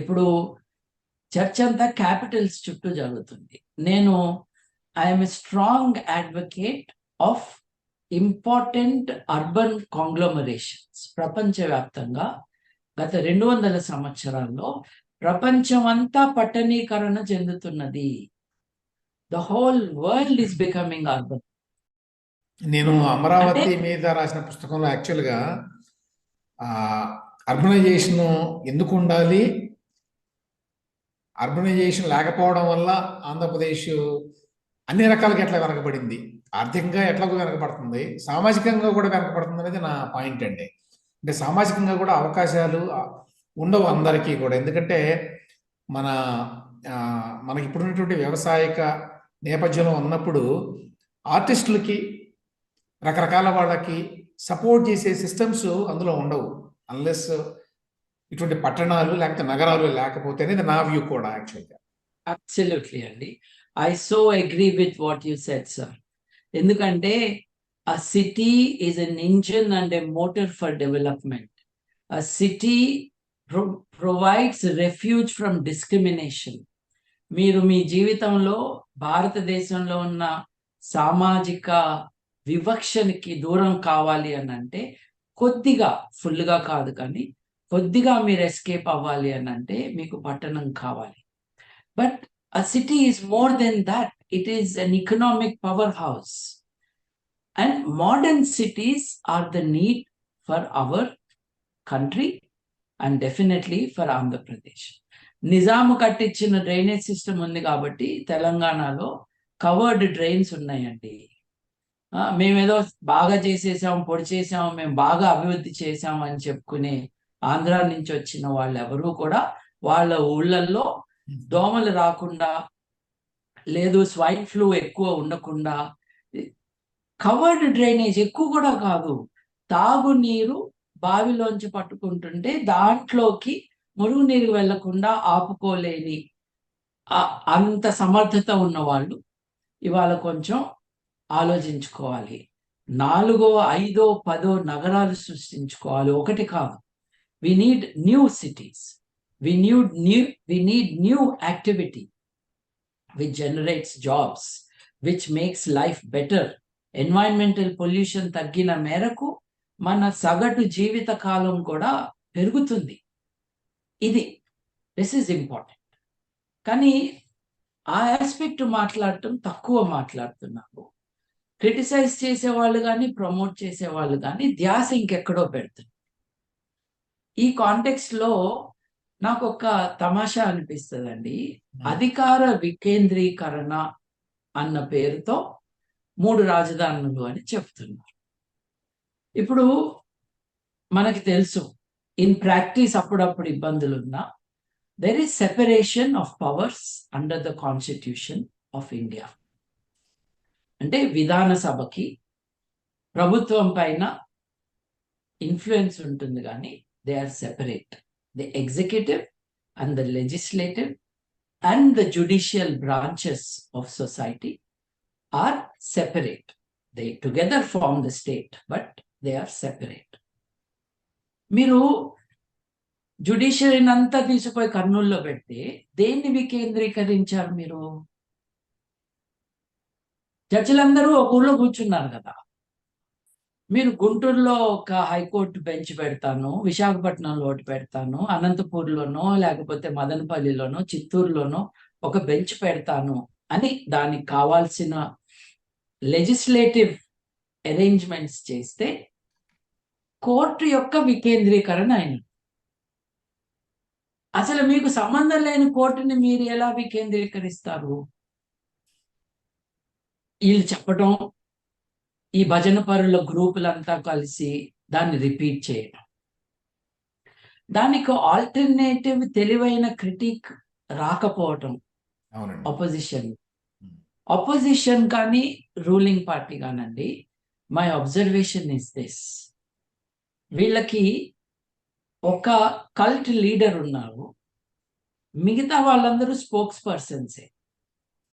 ఇప్పుడు చర్చ అంతా క్యాపిటల్స్ చుట్టూ జరుగుతుంది. నేను I'm strong advocate of important urban conglomerations ప్రపంచవ్యాప్తంగా గత రెండు వందల సంవత్సరాల్లో ప్రపంచం అంతా పట్టణీకరణ చెందుతున్నది. The whole world is becoming urban నేను అమరావతి మీద రాసిన పుస్తకంలో యాక్చువల్గా అర్బనైజేషన్ ఎందుకు ఉండాలి? అర్బనైజేషన్ లేకపోవడం వల్ల ఆంధ్రప్రదేశ్ అన్ని రకాలుగా ఎట్లా వెనకబడింది? ఆర్థికంగా ఎట్లా వెనకబడుతుంది. సామాజికంగా కూడా వెనకబడుతుంది అనేది నా పాయింట్ అండి. అంటే సామాజికంగా కూడా అవకాశాలు ఉండవు అందరికీ కూడా. ఎందుకంటే మన మనకి ఇప్పుడున్నటువంటి వ్యవసాయక నేపథ్యంలో ఉన్నప్పుడు ఆర్టిస్టులకి రకరకాల వాళ్ళకి సపోర్ట్ చేసే సిస్టమ్స్ అందులో ఉండవు. అన్లెస్ ఇటువంటి పట్టణాలు లేకపోతే నగరాలు లేకపోతే అనేది నా వ్యూ కూడా యాక్చువల్గా అబ్సల్యూట్లీ అండి. I so agree with what you said sir ఎందుకంటే a city is an engine and a motor for development a city provides refuge from discrimination మీరు మీ జీవితంలో భారతదేశంలో ఉన్న సామాజిక వివక్షనికి దూరం కావాలి అని అంటే కొద్దిగా ఫుల్గా కాదు కానీ కొద్దిగా మీరు ఎస్కేప్ అవ్వాలి అని అంటే మీకు పట్టణం కావాలి. But a city is more than that it is an economic power house and modern cities are the need for our country and definitely for Andhra Pradesh Nizam కట్టించిన డ్రైనేజ్ సిస్టమ్ ఉంది కాబట్టి తెలంగాణలో కవర్డ్ డ్రైన్స్ ఉన్నాయండి. మేమేదో బాగా చేసేసాము పొడి చేసాము మేము బాగా అభివృద్ధి చేసాము అని చెప్పుకునే ఆంధ్ర నుంచి వచ్చిన వాళ్ళు ఎవరు కూడా వాళ్ళ ఊళ్ళల్లో దోమలు రాకుండా లేదు స్వైన్ ఫ్లూ ఎక్కువ ఉండకుండా కవర్డ్ డ్రైనేజ్ ఎక్కువ కూడా కాదు. తాగునీరు బావిలోంచి పట్టుకుంటుంటే దాంట్లోకి మురుగునీరు వెళ్ళకుండా ఆపుకోలేని అంత సమర్థత ఉన్న వాళ్ళు ఇవాళ కొంచెం ఆలోచించుకోవాలి. నాలుగో ఐదో పదో నగరాలు సృష్టించుకోవాలి. ఒకటి కాదు. We need new cities we need new we need new activity which generates jobs which makes life better. Environmental pollution తగ్గిన మేరకు మన సగటు జీవిత కాలం కూడా పెరుగుతుంది. ఇది దిస్ ఈజ్ ఇంపార్టెంట్ కానీ ఆ ఆస్పెక్ట్ మాట్లాడటం తక్కువ మాట్లాడుతున్నారు క్రిటిసైజ్ చేసేవాళ్ళు కానీ ప్రమోట్ చేసేవాళ్ళు కానీ ధ్యాస ఇంకెక్కడో పెడుతున్నారు ఈ కాంటెక్స్ట్లో నాకు ఒక తమాషా అనిపిస్తుందండి. అధికార వికేంద్రీకరణ అన్న పేరుతో మూడు రాజధానులు అని చెప్తున్నారు. ఇప్పుడు మనకి తెలుసు ఇన్ ప్రాక్టీస్ అప్పుడప్పుడు ఇబ్బందులు ఉన్నా there is separation of powers under the constitution of India అంటే విధానసభకి ప్రభుత్వం పైన ఇన్ఫ్లుయెన్స్ ఉంటుంది కానీ they are separate. the executive and the legislative and the judicial branches of society are separate. They together form the state, but they are separate. మీరు జుడిషియరీని అంతా తీసిపోయి కర్నూల్లో పెడితే దేన్ని వికేంద్రీకరించారు మీరు జడ్జిలందరూ ఒక ఊళ్ళో కూర్చున్నారు కదా మీరు గుంటూరులో ఒక హైకోర్టు బెంచ్ పెడతాను విశాఖపట్నంలో ఒకటి పెడతాను అనంతపూర్లోనో లేకపోతే మదనపల్లిలోనో చిత్తూరులోనో ఒక బెంచ్ పెడతాను అని దానికి కావాల్సిన లెజిస్లేటివ్ అరేంజ్మెంట్స్ చేస్తే కోర్టు యొక్క వికేంద్రీకరణ అయినది అసలు మీకు సంబంధం లేని కోర్టుని మీరు ఎలా వికేంద్రీకరిస్తారు? వీళ్ళు చెప్పడం ఈ భజన పరుల గ్రూపులంతా కలిసి దాన్ని రిపీట్ చేయడం దానికి ఆల్టర్నేటివ్ తెలివైన క్రిటిక్ రాకపోవటం అపోజిషన్ అపోజిషన్ కానీ రూలింగ్ పార్టీ కానండి. మై అబ్జర్వేషన్ ఇస్ దిస్ వీళ్ళకి ఒక కల్ట్ లీడర్ ఉన్నారు. మిగతా వాళ్ళందరూ స్పోక్స్ పర్సన్సే